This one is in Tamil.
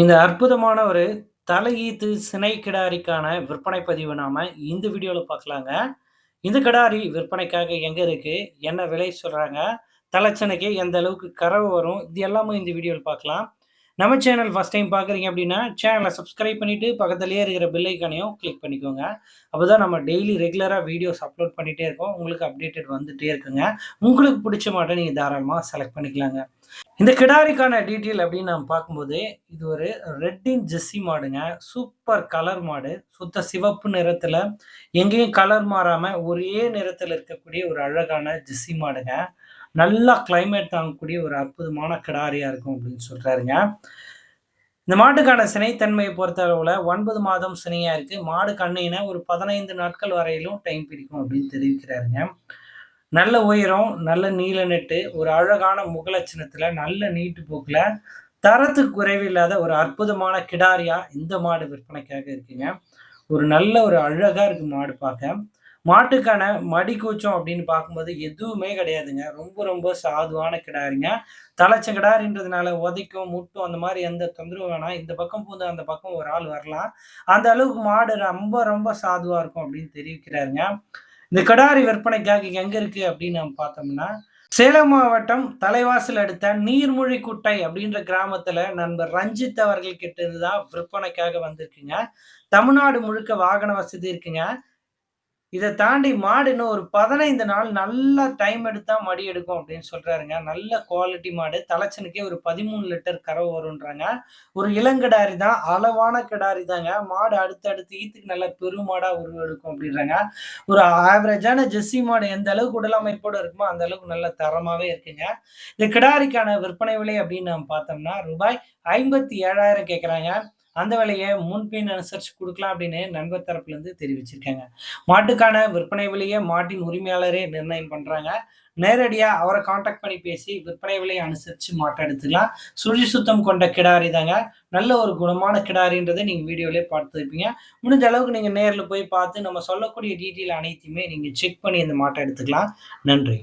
இந்த அற்புதமான ஒரு தலையீத்து சினை கிடாரிக்கான விற்பனை பதிவு நாம இந்த வீடியோவில் பார்க்கலாங்க. இந்த கிடாரி விற்பனைக்காக எங்க இருக்கு? என்ன விலை சொல்றாங்க? தலைச்சனைக்கு எந்த அளவுக்கு கறவு வரும்? இது எல்லாமே இந்த வீடியோவில் பார்க்கலாம். நம்ம சேனல் ஃபஸ்ட் டைம் பார்க்குறீங்க அப்படின்னா, சேனலை சப்ஸ்கிரைப் பண்ணிவிட்டு பக்கத்துலேயே இருக்கிற பில்லைக்கானையும் கிளிக் பண்ணிக்கோங்க. அப்பதான் நம்ம டெய்லி ரெகுலராக வீடியோஸ் அப்லோட் பண்ணிகிட்டே இருக்கோம். உங்களுக்கு அப்டேட்டட் வந்துகிட்டே இருக்குங்க. உங்களுக்கு பிடிச்ச மாட்டை நீங்கள் தாராளமாக செலக்ட் பண்ணிக்கலாங்க. இந்த கிடாரிக்கான டீட்டெயில் அப்படின்னு நம்ம பார்க்கும்போது, இது ஒரு ரெட்டின் ஜெஸ்ஸி மாடுங்க. சூப்பர் கலர் மாடு. சுத்த சிவப்பு நிறத்தில் எங்கேயும் கலர் மாறாமல் ஒரே நிறத்தில் இருக்கக்கூடிய ஒரு அழகான ஜெஸ்ஸி மாடுங்க. நல்லா கிளைமேட் தாங்கக்கூடிய ஒரு அற்புதமான கிடாரியாக இருக்கும் அப்படின்னு சொல்கிறாருங்க இந்த மாட்டுக்கான சினைத்தன்மைய பொறுத்தளவுல 9 மாதம் சினையாக இருக்குது மாடு கண்ணினா ஒரு 15 நாட்கள் வரையிலும் டைம் பிடிக்கும் அப்படின்னு தெரிவிக்கிறாருங்க. நல்ல உயரம், நல்ல நீல நெட்டு, ஒரு அழகான முகலட்சணத்தில் நல்ல நீட்டு போக்குல, தரத்துக்கு குறைவில்லாத ஒரு அற்புதமான கிடாரியா இந்த மாடு விற்பனைக்காக இருக்குங்க. ஒரு நல்ல ஒரு அழகா இருக்கு மாடு பார்க்க. மாட்டுக்கான மடி கூச்சம் அப்படின்னு பார்க்கும்போது எதுவுமே கிடையாதுங்க. ரொம்ப ரொம்ப சாதுவான கிடாரிங்க. தலைச்ச கிடாரின்றதுனால உதைக்கும், முட்டும் அந்த மாதிரி எந்த தொந்தரவும் வேணாம். இந்த பக்கம் பூந்து அந்த பக்கம் ஒரு ஆள் வரலாம். அந்த அளவுக்கு மாடு ரொம்ப ரொம்ப சாதுவா இருக்கும் அப்படின்னு தெரிவிக்கிறாருங்க. இந்த கடாரி விற்பனைக்காக எங்க இருக்கு அப்படின்னு நம்ம பார்த்தோம்னா, சேலம் மாவட்டம் தலைவாசல் அடுத்த நீர்மூழிக்குட்டை அப்படின்ற கிராமத்துல நண்பர் ரஞ்சித் அவர்கள் கிட்ட இருந்து தான் விற்பனைக்காக வந்திருக்குங்க. தமிழ்நாடு முழுக்க வாகன வசதி இருக்குங்க. இதை தாண்டி மாடு இன்னும் ஒரு 15 நாள் நல்லா டைம் எடுத்தா மடி எடுக்கும் அப்படின்னு சொல்றாருங்க. நல்ல குவாலிட்டி மாடு. தலைச்சனுக்கே ஒரு 13 லிட்டர் கறவை வரும்ன்றாங்க. ஒரு இளங்கிடாரி தான். அளவான கிடாரி தாங்க. மாடு அடுத்தடுத்து ஈத்துக்கு நல்ல பெருமாடா உருவெடுக்கும் அப்படின்றாங்க. ஒரு ஆவரேஜான ஜெஸ்ஸி மாடு எந்த அளவுக்கு உடல் அமைப்போடு இருக்குமோ, அந்த அளவுக்கு நல்ல தரமாவே இருக்குங்க. இந்த கிடாரிக்கான விற்பனை விலை அப்படின்னு நம்ம பார்த்தோம்னா, ரூபாய் ஐம்பத்தி ஏழாயிரம் கேட்குறாங்க அந்த விலையை முன்பின் அனுசரிச்சு கொடுக்கலாம் அப்படின்னு நண்பர் தரப்புலேருந்து தெரிவிச்சிருக்காங்க. மாட்டுக்கான விற்பனை விலையை மாட்டின் உரிமையாளரே நிர்ணயம் பண்றாங்க. நேரடியாக அவரை காண்டாக்ட் பண்ணி பேசி விற்பனை விலையை அனுசரித்து மாட்டை எடுத்துக்கலாம். சுழி சுத்தம் கொண்ட கிடாரி தாங்க. நல்ல ஒரு குணமான கிடாரின்றதை நீங்கள் வீடியோலேயே பார்த்துருப்பீங்க முடிஞ்ச அளவுக்கு நீங்கள் நேரில் போய் பார்த்து நம்ம சொல்லக்கூடிய டீட்டெயில் அனைத்தையுமே நீங்கள் செக் பண்ணி இந்த மாட்டை எடுத்துக்கலாம். நன்றி.